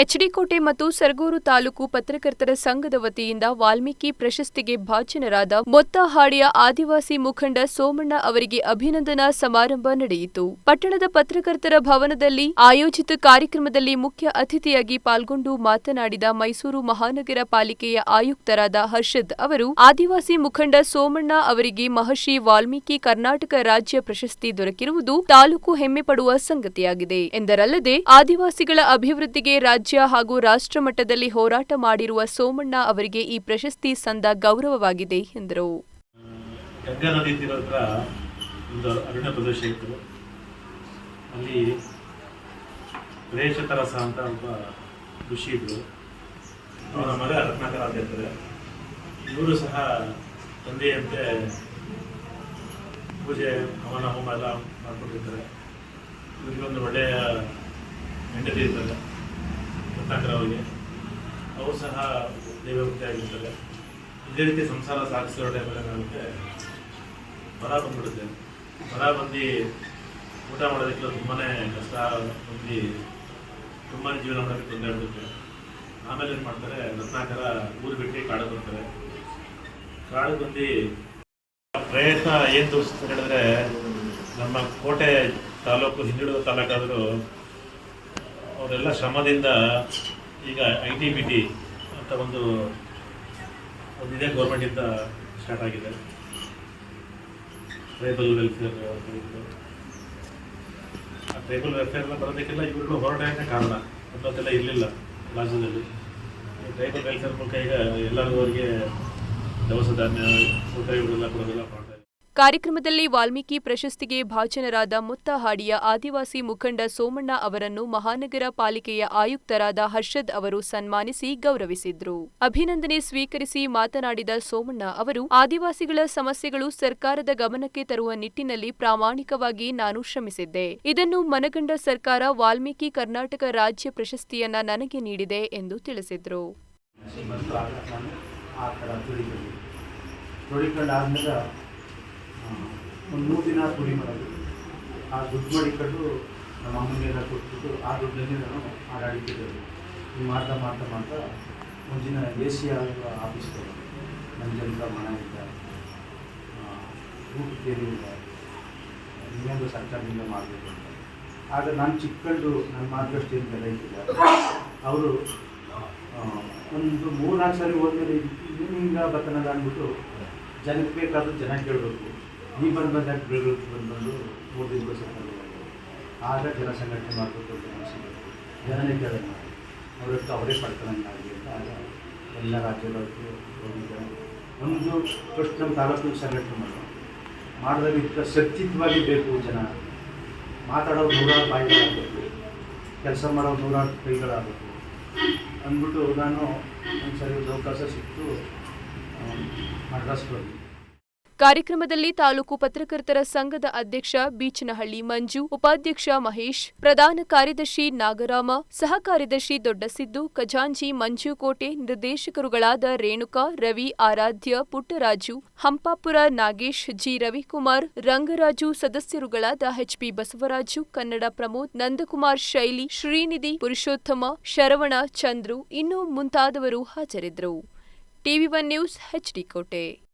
ಎಚ್ಡಿಕೋಟೆ ಮತ್ತು ಸರಗೂರು ತಾಲೂಕು ಪತ್ರಕರ್ತರ ಸಂಘದ ವತಿಯಿಂದ ವಾಲ್ಮೀಕಿ ಪ್ರಶಸ್ತಿಗೆ ಭಾಜನರಾದ ಮೊತ್ತಹಾಡಿಯ ಆದಿವಾಸಿ ಮುಖಂಡ ಸೋಮಣ್ಣ ಅವರಿಗೆ ಅಭಿನಂದನಾ ಸಮಾರಂಭ ನಡೆಯಿತು. ಪಟ್ಟಣದ ಪತ್ರಕರ್ತರ ಭವನದಲ್ಲಿ ಆಯೋಜಿತ ಕಾರ್ಯಕ್ರಮದಲ್ಲಿ ಮುಖ್ಯ ಅತಿಥಿಯಾಗಿ ಪಾಲ್ಗೊಂಡು ಮಾತನಾಡಿದ ಮೈಸೂರು ಮಹಾನಗರ ಪಾಲಿಕೆಯ ಆಯುಕ್ತರಾದ ಹರ್ಷದ್ ಅವರು, ಆದಿವಾಸಿ ಮುಖಂಡ ಸೋಮಣ್ಣ ಅವರಿಗೆ ಮಹರ್ಷಿ ವಾಲ್ಮೀಕಿ ಕರ್ನಾಟಕ ರಾಜ್ಯ ಪ್ರಶಸ್ತಿ ದೊರಕಿರುವುದು ತಾಲೂಕು ಹೆಮ್ಮೆ ಪಡುವ ಸಂಗತಿಯಾಗಿದೆ. ಎಂದರಲ್ಲದೆ, ಆದಿವಾಸಿಗಳ ಅಭಿವೃದ್ಧಿಗೆ ರಾಜ್ಯ ಹಾಗೂ ರಾಷ್ಟ್ರಮಟ್ಟದಲ್ಲಿ ಹೋರಾಟ ಮಾಡಿರುವ ಸೋಮಣ್ಣ ಅವರಿಗೆ ಈ ಪ್ರಶಸ್ತಿ ಸಂದ ಗೌರವವಾಗಿದೆ, ಎಂದರು. ಒಂದು ಅರಣ್ಯ ಪ್ರದೇಶ ಇತ್ತು. ಅಲ್ಲಿ ಪ್ರೇಷ ತರಸ ಅಂತ ಒಬ್ಬ ಋಷಿ ಇದ್ರು. ಅವರ ಮಗ ರತ್ನಾಕರ ಅಂತ ಇರ್ತಾರೆ. ಇವರು ಸಹ ತಂದೆಯಂತೆ ಪೂಜೆ, ಹವನ, ಹೋಮ ಎಲ್ಲ ಮಾಡ್ಕೊಂಡಿರ್ತಾರೆ ಇವರಿಗೊಂದು ಒಳ್ಳೆಯ ಹೆಂಡತಿ ಇರ್ತಾರೆ ಅವರಿಗೆ ಅವರು ಸಹ ದೇವಭಕ್ತಿ ಆಗಿರ್ತಾರೆ ಇದೇ ರೀತಿ ಸಂಸಾರ ಸಾಗಿಸೋ ಟೈಮಲ್ಲಿ ಏನಾಗುತ್ತೆ ಬರ ಬಂದ್ಬಿಡುತ್ತೆ. ಬರ ಬಂದು ಊಟ ಮಾಡೋದಕ್ಕೆಲ್ಲ ತುಂಬಾ ಕಷ್ಟ ಬಂದು ತುಂಬಾ ಜೀವನ ಮಾಡೋಕ್ಕೆ ತೊಂದರೆ ಆಗುತ್ತೆ ಆಮೇಲೆ ಏನು ಮಾಡ್ತಾರೆ, ರತ್ನಾಕರ ಊರು ಬಿಟ್ಟು ಕಾಡು ಬರ್ತಾರೆ. ಕಾಡು ಬಂದು ಪ್ರಯತ್ನ ಏನು ತೋರಿಸ್ತಾರೆ ಹೇಳಿದ್ರೆ, ನಮ್ಮ ಕೋಟೆ ತಾಲೂಕು ಹಿಂದುಳಿದ ತಾಲೂಕಾದರೂ ಅವರೆಲ್ಲ ಶ್ರಮದಿಂದ ಈಗ ಐ ಟಿ ಬಿ ಟಿ ಅಂತ ಒಂದು ಒಂದಿದೆ ಗೌರ್ಮೆಂಟಿಂದ ಸ್ಟಾರ್ಟ್ ಆಗಿದೆ. ಟ್ರೈಬಲ್ ವೆಲ್ಫೇರ್ ಆ ಟ್ರೈಬಲ್ ಎಲ್ಲ ಬರೋದಕ್ಕೆಲ್ಲ ಇವರು ಹೋರಾಟಕ್ಕೆ ಕಾರಣ. ಅನ್ನೋದೆಲ್ಲ ಇರಲಿಲ್ಲ ರಾಜ್ಯದಲ್ಲಿ. ಟ್ರೈಬಲ್ ವೆಲ್ಫೇರ್ ಮೂಲಕ ಈಗ ಎಲ್ಲರಿಗೂ ಅವರಿಗೆ ದವಸ ಧಾನ್ಯ, ಸೌಕರ್ಯಗಳೆಲ್ಲ ಕೊಡೋದೆಲ್ಲ ಕಾರ್ಯಕ್ರಮದಲ್ಲಿ ವಾಲ್ಮೀಕಿ ಪ್ರಶಸ್ತಿಗೆ ಭಾಜನರಾದ ಮುತ್ತಹಾಡಿಯ ಆದಿವಾಸಿ ಮುಖಂಡ ಸೋಮಣ್ಣ ಅವರನ್ನು ಮಹಾನಗರ ಪಾಲಿಕೆಯ ಆಯುಕ್ತರಾದ ಹರ್ಷದ್ ಅವರು ಸನ್ಮಾನಿಸಿ ಗೌರವಿಸಿದ್ರು. ಅಭಿನಂದನೆ ಸ್ವೀಕರಿಸಿ ಮಾತನಾಡಿದ ಸೋಮಣ್ಣ ಅವರು, ಆದಿವಾಸಿಗಳ ಸಮಸ್ಯೆಗಳು ಸರ್ಕಾರದ ಗಮನಕ್ಕೆ ತರುವ ನಿಟ್ಟಿನಲ್ಲಿ ಪ್ರಾಮಾಣಿಕವಾಗಿ ನಾನು ಶ್ರಮಿಸಿದ್ದೆ. ಇದನ್ನು ಮನಗಂಡ ಸರ್ಕಾರ ವಾಲ್ಮೀಕಿ ಕರ್ನಾಟಕ ರಾಜ್ಯ ಪ್ರಶಸ್ತಿಯನ್ನ ನನಗೆ ನೀಡಿದೆ ಎಂದು ತಿಳಿಸಿದ್ರು. ಒಂದು ಮೂರು ದಿನ ಪುಡಿ ಮಾಡೋದು. ಆ ದುಡ್ಡು ಮಾಡಿಕೊಂಡು ನಮ್ಮ ಅಮ್ಮನಿಗೆಲ್ಲ ಕೊಟ್ಬಿಟ್ಟು ಆ ದುಡ್ಡಲ್ಲಿ ನಾನು ಆಡಾಡಿದ್ದೆ ಇದು ಮಾಡ್ತಾ ಮಾಡ್ತಾ ಮಾಡ್ತಾ ಒಂದು ದಿನ ಎ ಸಿ ಆಗುವ ಆಫೀಸ್ಗೆ ನನ್ನ ಜನರ ಮನೆ ಆ, ಊಟಕ್ಕೇನು ಇಲ್ಲ ಇನ್ನೊಂದು ಸರ್ಕಾರದಿಂದ ಮಾಡಬೇಕು ಅಂತ. ಆಗ ನಾನು ಚಿಕ್ಕಂಡು ನನ್ನ ಮಾರ್ಗಷ್ಟು ಏನು ಬೆಲೆ ಇದ್ದಿಲ್ಲ ಅವರು ಒಂದು ಮೂರ್ನಾಲ್ಕು ಸಾರಿ ಹೋದ್ಮೇಲೆ ಬರ್ತಾನಲ್ಲ ಬರ್ತನಲ್ಲ ಅಂದ್ಬಿಟ್ಟು ಜನಕ್ಕೆ ಬೇಕಾದ್ರೂ ಜನ ಕೇಳಬೇಕು. ನೀ ಬಂದು ಬಂದಾಗ ಬೆಳಗ್ಗೆ ಬಂದು ಬಂದು ಮೂರು ದಿನಕ್ಕೋಸ್ಕರ ಆಗ ಜನ ಸಂಘಟನೆ ಮಾಡಬೇಕು ಜನನೇ ಕೇಳೋಣ ಅವರತ್ತು ಅವರೇ ಪಡ್ಕೊಳ್ಳಂಗಾಗಲಿ ಅಂತ ಆಗ ಎಲ್ಲ ರಾಜ್ಯದವ್ರಿಗೆ ಹೋಗಿದ್ದೆ ಒಂದು ಫಸ್ಟ್ ನಮ್ಮ ತಾಲೂಕು ಸಂಘಟನೆ ಮಾಡೋದು. ಮಾಡಿದಾಗ ಇದಕ್ಕೆ ಸತ್ಯತ್ವಾಗಿ ಬೇಕು ಜನ. ಮಾತಾಡೋರು ನೂರಾರು ಬಾಯಿಗಳಾಗಬೇಕು. ಕೆಲಸ ಮಾಡೋ ನೂರಾರು ಕೈಗಳಾಗಬೇಕು. ಅಂದ್ಬಿಟ್ಟು ನಾನು ಒಂದು ಅವಕಾಶ ಸಿಕ್ತು ಮಡ್ರಾಸ್ಗೆ ಹೋದ್ವಿ ಕಾರ್ಯಕ್ರಮದಲ್ಲಿ ತಾಲೂಕು ಪತ್ರಕರ್ತರ ಸಂಘದ ಅಧ್ಯಕ್ಷ ಬೀಚನಹಳ್ಳಿ ಮಂಜು, ಉಪಾಧ್ಯಕ್ಷ ಮಹೇಶ್, ಪ್ರಧಾನ ಕಾರ್ಯದರ್ಶಿ ನಾಗರಾಮ ಸಹ ಕಾರ್ಯದರ್ಶಿ ದೊಡ್ಡಸಿದ್ದು ಖಜಾಂಜಿ ಮಂಜುಕೋಟೆ ನಿರ್ದೇಶಕರುಗಳಾದ ರೇಣುಕಾ, ರವಿ, ಆರಾಧ್ಯ, ಪುಟ್ಟರಾಜು, ಹಂಪಾಪುರ ನಾಗೇಶ್, ಜಿ. ರವಿಕುಮಾರ್, ರಂಗರಾಜು ಸದಸ್ಯರುಗಳಾದ ಎಚ್ಪಿ ಬಸವರಾಜು, ಕನ್ನಡ ಪ್ರಮೋದ್, ನಂದಕುಮಾರ್ ಶೈಲಿ, ಶ್ರೀನಿಧಿ, ಪುರುಷೋತ್ತಮ, ಶರವಣ, ಚಂದ್ರು ಇನ್ನೂ ಮುಂತಾದವರು ಹಾಜರಿದ್ದರು. ಟಿವಿ ಒನ್ ನ್ಯೂಸ್ ಎಚ್ಡಿ ಕೋಟೆ.